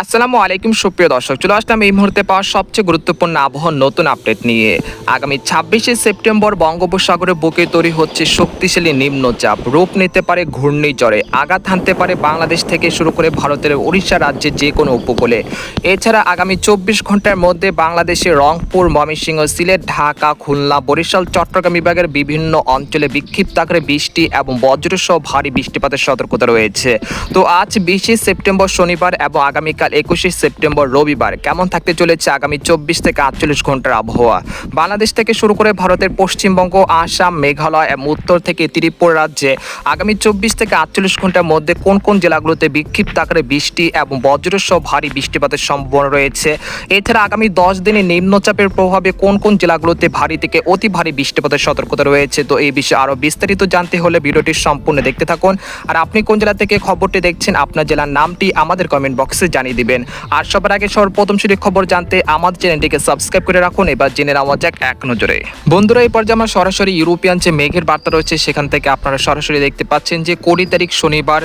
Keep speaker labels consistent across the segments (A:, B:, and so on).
A: আসসালামু আলাইকুম, সুপ্রিয় দর্শক। চলে আসলাম এই মুহূর্তে পাওয়া সবচেয়ে গুরুত্বপূর্ণ আবহাওয়ার নতুন আপডেট নিয়ে। আগামী ছাব্বিশে সেপ্টেম্বর বঙ্গোপসাগরে বুকে তৈরি হচ্ছে শক্তিশালী নিম্নচাপ। রূপ নিতে পারে ঘূর্ণিঝড়ে, আঘাত হানতে পারে বাংলাদেশ থেকে শুরু করে ভারতের উড়িষ্যা রাজ্যে যে কোনো উপকূলে। এছাড়া আগামী চব্বিশ ঘণ্টার মধ্যে বাংলাদেশে রংপুর, ময়মনসিংহ, সিলেট, ঢাকা, খুলনা, বরিশাল, চট্টগ্রাম বিভাগের বিভিন্ন অঞ্চলে বিক্ষিপ্ত আকারে বৃষ্টি এবং বজ্রসহ ভারী বৃষ্টিপাতের সতর্কতা রয়েছে। তো আজ বিশে সেপ্টেম্বর শনিবার এবং আগামীকাল একুশে সেপ্টেম্বর রবিবার কেমন থাকতে চলেছে আগামী চব্বিশ থেকে আটচল্লিশ ঘণ্টার আবহাওয়া? বাংলাদেশ থেকে শুরু করে ভারতের পশ্চিমবঙ্গ, আসাম, মেঘালয় এবং উত্তর থেকে ত্রিপুরা রাজ্যে আগামী চব্বিশ থেকে আটচল্লিশ ঘণ্টার মধ্যে কোন কোন জেলাগুলোতে বিক্ষিপ্ত আকারে বৃষ্টি এবং বজ্রসহ ভারী বৃষ্টিপাতের সম্ভাবনা রয়েছে? এছাড়া আগামী দশ দিনে নিম্নচাপের প্রভাবে কোন কোন জেলাগুলোতে ভারী থেকে অতি ভারী বৃষ্টিপাতের সতর্কতা রয়েছে? তো এই বিষয়ে আরও বিস্তারিত জানতে হলে ভিডিওটি সম্পূর্ণ দেখতে থাকুন। আর আপনি কোন জেলা থেকে খবরটি দেখছেন, আপনার জেলার নামটি আমাদের কমেন্ট বক্সে জানিয়ে দিবেন। আর সবার আগে সর্বপ্রথম সেটি খবর জানতে আমাদের চ্যানেলটিকে সাবস্ক্রাইব করে রাখুন, এবার জেনে নেওয়া যাক এক নজরে। বন্ধুরা, এই পর্যায়ে আমরা সরাসরি ইউরোপিয়ান যে মেঘের বার্তা রয়েছে, সেখান থেকে আপনারা সরাসরি দেখতে পাচ্ছেন যে কুড়ি তারিখ শনিবার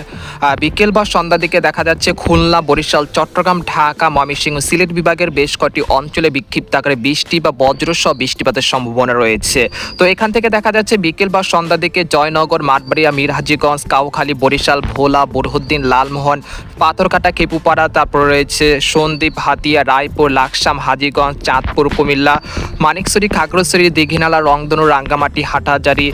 A: বিকেল বা সন্ধ্যার দিকে দেখা যাচ্ছে খুলনা, বরিশাল, চট্টগ্রাম, ঢাকা, ময়মনসিংহ, সিলেট বিভাগের বেশ কয়েকটি অঞ্চলে বিক্ষিপ্ত আকারে বৃষ্টি বা বজ্রসহ বৃষ্টিপাতের সম্ভাবনা রয়েছে। তো এখান থেকে দেখা যাচ্ছে বিকেল বা সন্ধ্যার দিকে জয়নগর, মাঠবাড়িয়া, মিরহাজিগঞ্জ, কাউখালী, বরিশাল, ভোলা, বুরহুদ্দিন, লালমোহন, পাথরকাটা, খেপুপাড়া, তারপর রয়েছে সন্দ্বীপ হাতিয়া, রায়পুর, লাকসাম, হাজিগঞ্জ, চাঁদপুর, কুমিল্লা মানিকছড়ি খাগড়াছড়ি, দীঘিনালা রংদনু রাঙ্গামাটি হাটাজারি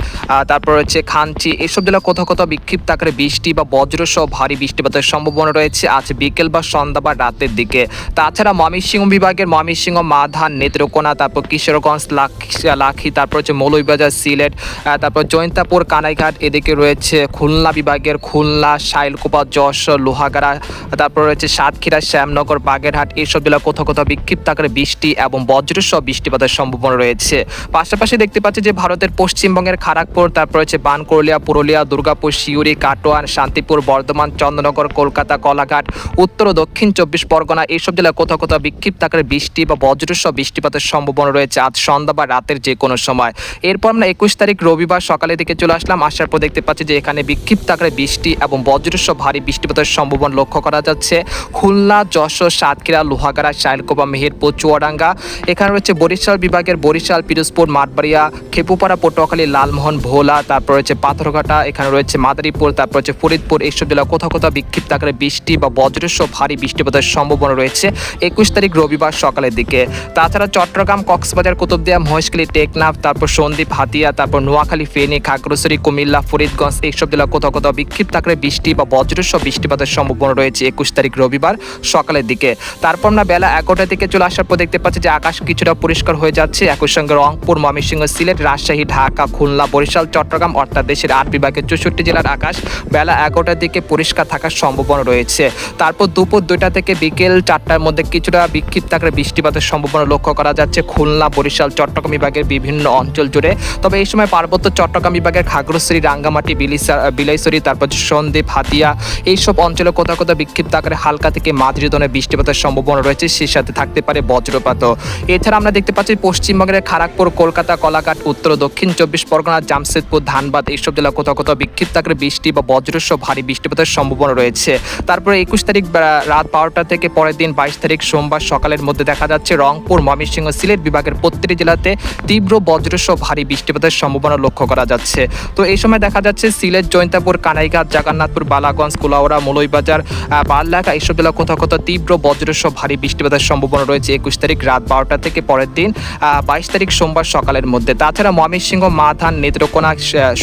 A: তারপর রয়েছে খানচি এসব জেলা কোথাও কোথাও বিক্ষিপ্ত আকারে বৃষ্টি বা বজ্রসহ ভারী বৃষ্টিপাতের সম্ভাবনা রয়েছে আজ বিকেল বা সন্ধ্যা বা রাতের দিকে। তাছাড়া ময়মনসিংহ বিভাগের ময়মনসিংহ মাধান নেত্রকোনা, তারপর কিশোরগঞ্জ লাখ- তারপর হচ্ছে মৌলভীবাজার, সিলেট তারপর জয়ন্তাপুর কানাইঘাট, এদিকে রয়েছে খুলনা বিভাগের খুলনা, শাইলকোপা যশ লোহাগাড়া, তারপর রয়েছে সাতক্ষীরা শ্যামনগর, বাগেরহাট এইসব জেলা কোথাও কোথাও বিক্ষিপ্ত আকারে বৃষ্টি এবং বজ্রসহ বৃষ্টিপাতের সম্ভাবনা রয়েছে। পাশাপাশি দেখতে পাচ্ছি যে ভারতের পশ্চিমবঙ্গের খড়গপুর তারপর রয়েছে বানকরলিয়া পুরুলিয়া, দুর্গাপুর শিউরি কাটোয়ান, শান্তিপুর, বর্ধমান, চন্দ্রনগর, কলকাতা, কলাঘাট, উত্তর ও দক্ষিণ চব্বিশ পরগনা এইসব জেলায় কোথাও কোথাও বিক্ষিপ্ত আকারে বৃষ্টি বা বজ্রসহ বৃষ্টিপাতের সম্ভাবনা রয়েছে আজ সন্ধ্যা বা রাতের যে কোনো সময়। এরপর আমরা একুশ তারিখ রবিবার সকালের দিকে চলে আসলাম। আসার পর দেখতে পাচ্ছি যে এখানে বিক্ষিপ্ত আকারে বৃষ্টি এবং বজ্রসহ ভারী বৃষ্টিপাতের সম্ভাবনা লক্ষ্য করা যাচ্ছে। খুলনা যশোর, সাতক্ষীরা, লোহাগাড়া শাইলকোপা মেহেরপুর, চুয়াডাঙ্গা। এখানে রয়েছে বরিশাল বিভাগের বরিশাল, পিরোজপুর, মাঠবাড়িয়া, খেপুপাড়া, পটুয়াখালী, লালমোহন, ভোলা, তারপর রয়েছে পাথরঘাটা, এখানে রয়েছে মাদারীপুর, তারপর হচ্ছে ফরিদপুর, এইসব জেলা কোথাও কোথাও বিক্ষিপ্ত আকারে বৃষ্টি বা বজ্রসহ ভারী বৃষ্টিপাতের সম্ভাবনা রয়েছে। একুশ তারিখ রবিবার সকালের দিকে। তাছাড়া চট্টগ্রাম, কক্সবাজার, কুতুবদিয়া, মহেশখালী, টেকনাফ, তারপর সন্দ্বীপ, হাতিয়া, তারপর নোয়াখালী, ফেনী, খাগড়াছড়ি, কুমিল্লা, ফরিদগঞ্জ, এইসব জেলা কোথাও কোথাও বিক্ষিপ্ত আকারে বৃষ্টি বা বজ্রসহ বৃষ্টিপাতের সম্ভাবনা রয়েছে। একুশ তারিখ রবিবার সকালের দিকে। তারপর আমরা বেলা এগারোটার দিকে চলে আসার পর দেখতে পাচ্ছি যে আকাশ কিছুটা পরিষ্কার হয়ে যাচ্ছে। একই সঙ্গে রংপুর, ময়মনসিংহ, সিলেট, রাজশাহী, ঢাকা, খুলনা, বরিশাল, চট্টগ্রাম অর্থাৎ দেশের আট বিভাগের চৌষট্টি জেলার আকাশ বেলা এগারোটার দিকে পরিষ্কার থাকার সম্ভাবনা রয়েছে। তারপর দুপুর দুইটা থেকে বিকেল চারটার মধ্যে কিছুটা বিক্ষিপ্ত আকারে বৃষ্টিপাতের সম্ভাবনা লক্ষ্য করা যাচ্ছে। খুলনা, বরিশাল, চট্টগ্রাম বিভাগের বিভিন্ন অঞ্চল জুড়ে। তবে এই সময় পার্বত্য চট্টগ্রাম বিভাগের খাগড়াছড়ি, রাঙ্গামাটি বিলাইছড়ি, তারপর সন্দ্বীপ হাতিয়া, এইসব অঞ্চলে কোথাও কোথাও বিক্ষিপ্ত আকারে হালকা থেকে মাঝারি ধরনের বৃষ্টিপাতের সম্ভাবনা রয়েছে, সেই সাথে থাকতে পারে বজ্রপাত। এছাড়া আমরা দেখতে পাচ্ছি পশ্চিমবঙ্গের খড়গপুর কলকাতা, কলাঘাট, উত্তর দক্ষিণ চব্বিশ পরগনা, জামশেদপুর, ধানবাদ এইসব জেলা কোথাও কোথাও বিক্ষিপ্ত আকারে বৃষ্টি বা বজ্রসহ ভারী বৃষ্টিপাতের সম্ভাবনা রয়েছে। তারপরে একুশ তারিখ রাত বারোটা থেকে পরের দিন বাইশ তারিখ সোমবার সকালের মধ্যে দেখা যাচ্ছে রংপুর, ময়মনসিংহ, সিলেট বিভাগের প্রত্যেকটি জেলাতে তীব্র বজ্রসহ ভারী বৃষ্টিপাতের সম্ভাবনা লক্ষ্য করা যাচ্ছে। তো এই সময় দেখা যাচ্ছে সিলেট জৈন্তাপুর কানাইঘাট, জগন্নাথপুর, বালাগঞ্জ, কুলাউড়া মৌলইবাজার বাল্লাকা এইসব জেলা কোথাও তীব্র বজ্রসহ ভারী বৃষ্টিপাতের সম্ভাবনা রয়েছে একুশ তারিখ রাত বারোটা থেকে পরের দিন বাইশ তারিখ সোমবার সকালের মধ্যে। তাছাড়া ময়মনসিংহ মাধান নেত্রকোনা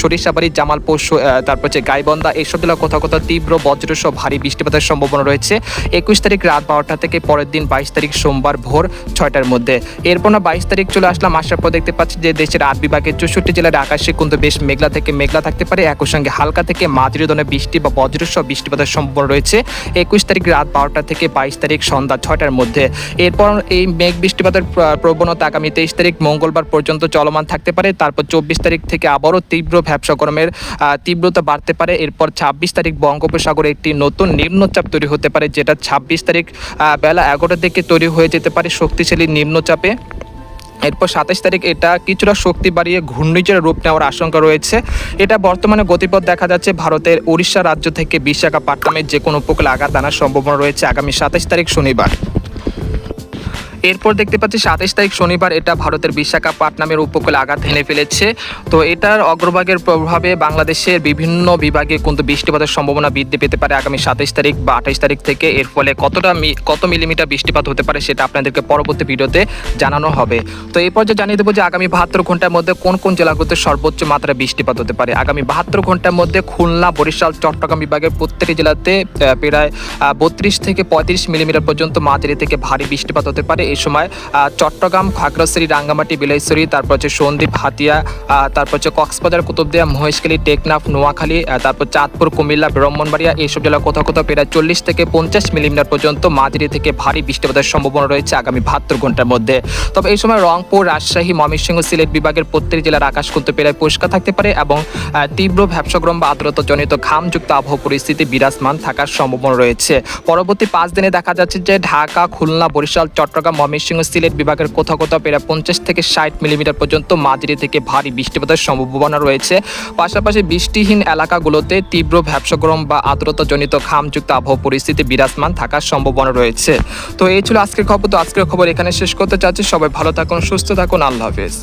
A: সরিষাবাড়ি, জামালপুর তারপর হচ্ছে গাইবন্ধা এইসব জেলা কোথাও কোথাও তীব্র বজ্রসহ ভারী বৃষ্টিপাতের সম্ভাবনা রয়েছে একুশ তারিখ রাত বারোটা থেকে পরের দিন, বাইশ তারিখ সোমবার ভোর ছয়টার মধ্যে। এরপর না বাইশ তারিখ চলে আসলাম, আসার পর দেখতে পাচ্ছি যে দেশের আট বিভাগের চৌষট্টি জেলার আকাশে কিন্তু বেশ মেঘলা থেকে মেঘলা থাকতে পারে। একই সঙ্গে হালকা থেকে মাঝারি ধরনের বৃষ্টি বা বজ্রসহ বৃষ্টিপাতের সম্ভাবনা রয়েছে। একুশ তারিখ রাত বারোটা থেকে বাইশ তারিখ সন্ধ্যা ছয়টার মধ্যে। এরপর এই মেঘ বৃষ্টিপাতের প্রবণতা আগামী তেইশ তারিখ মঙ্গলবার পর্যন্ত চলমান থাকতে পারে। তারপর চব্বিশ তারিখ থেকে আবারও তীব্র ভ্যাবসা গরমের তীব্রতা বাড়তে পারে। এরপর ছাব্বিশ তারিখ বঙ্গোপসাগরে একটি নতুন নিম্নচাপ তৈরি হতে পারে, যেটা ছাব্বিশ তারিখ বেলা এগারোটার দিকে তৈরি হয়ে যেতে পারে শক্তিশালী নিম্নচাপে। এরপর সাতাশ তারিখ এটা কিছুটা শক্তি বাড়িয়ে ঘূর্ণিঝড়ের রূপ নেওয়ার আশঙ্কা রয়েছে। এটা বর্তমানে গতিপথ দেখা যাচ্ছে ভারতের উড়িষ্যা রাজ্য থেকে বিশাখাপট্টনামের যে কোনো উপকূলে আঘাত আনার সম্ভাবনা রয়েছে আগামী সাতাশ তারিখ শনিবার। এরপর দেখতে পাচ্ছি সাতাশ তারিখ শনিবার এটা ভারতের বিশাখাপট্টনামের উপকূলে আঘাত হেনে ফেলেছে। তো এটার অগ্রভাগের প্রভাবে বাংলাদেশের বিভিন্ন বিভাগে কিন্তু বৃষ্টিপাতের সম্ভাবনা বৃদ্ধি পেতে পারে আগামী সাতাশ তারিখ বা আঠাশ তারিখ থেকে। এর ফলে কতটা কত মিলিমিটার বৃষ্টিপাত হতে পারে সেটা আপনাদেরকে পরবর্তী ভিডিওতে জানানো হবে। তো এই পর্যায়ে জানিয়ে দেবো যে আগামী বাহাত্তর ঘণ্টার মধ্যে কোন কোন জেলাগুলোতে সর্বোচ্চ মাত্রায় বৃষ্টিপাত হতে পারে। আগামী বাহাত্তর ঘণ্টার মধ্যে খুলনা, বরিশাল, চট্টগ্রাম বিভাগের প্রত্যেকটি জেলাতে প্রায় বত্রিশ থেকে পঁয়ত্রিশ মিলিমিটার পর্যন্ত মাঝারি থেকে ভারী বৃষ্টিপাত হতে পারে। এই সময় চট্টগ্রাম, খাগড়াছড়ি, রাঙ্গামাটি, বিলাইছড়ি, তারপর হচ্ছে সন্দ্বীপ, হাতিয়া তারপর হচ্ছে কক্সবাজার, কুতুবদিয়া, মহেশখালী, টেকনাফ, নোয়াখালী তারপর চাঁদপুর, কুমিল্লা, ব্রাহ্মণবাড়িয়া, এইসব জেলা কোথাও কোথাও প্রায় চল্লিশ থেকে পঞ্চাশ মিলিমিটার পর্যন্ত মাঝারি থেকে ভারী বৃষ্টিপাতের সম্ভাবনা রয়েছে আগামী বাহাত্তর ঘণ্টার মধ্যে। তবে এই সময় রংপুর, রাজশাহী, ময়মনসিংহ, সিলেট বিভাগের প্রত্যেক জেলার আকাশ কিন্তু প্রায় পরিষ্কার থাকতে পারে এবং তীব্র ভ্যাপসগ্রম বা আর্দ্রতাজনিত ঘামযুক্ত আবহাওয়া পরিস্থিতি বিরাজমান থাকার সম্ভাবনা রয়েছে। পরবর্তী পাঁচ দিনে দেখা যাচ্ছে যে ঢাকা, খুলনা, বরিশাল, চট্টগ্রাম ময়মনসিংহ সিলেট বিভাগের কোথাও কোথাও প্রায় পঞ্চাশ থেকে ষাট মিলিমিটার পর্যন্ত মাঝারি থেকে ভারী বৃষ্টিপাতের সম্ভাবনা রয়েছে। পাশাপাশি বৃষ্টিহীন এলাকাগুলোতে তীব্র ভ্যাবসাগরম বা আর্দ্রতাজনিত ঘামযুক্ত আবহাওয়া পরিস্থিতি বিরাজমান থাকার সম্ভাবনা রয়েছে। তো এই ছিল আজকের খবর। তো আজকের খবর এখানে শেষ করতে চাচ্ছি। সবাই ভালো থাকুন, সুস্থ থাকুন। আল্লাহ হাফেজ।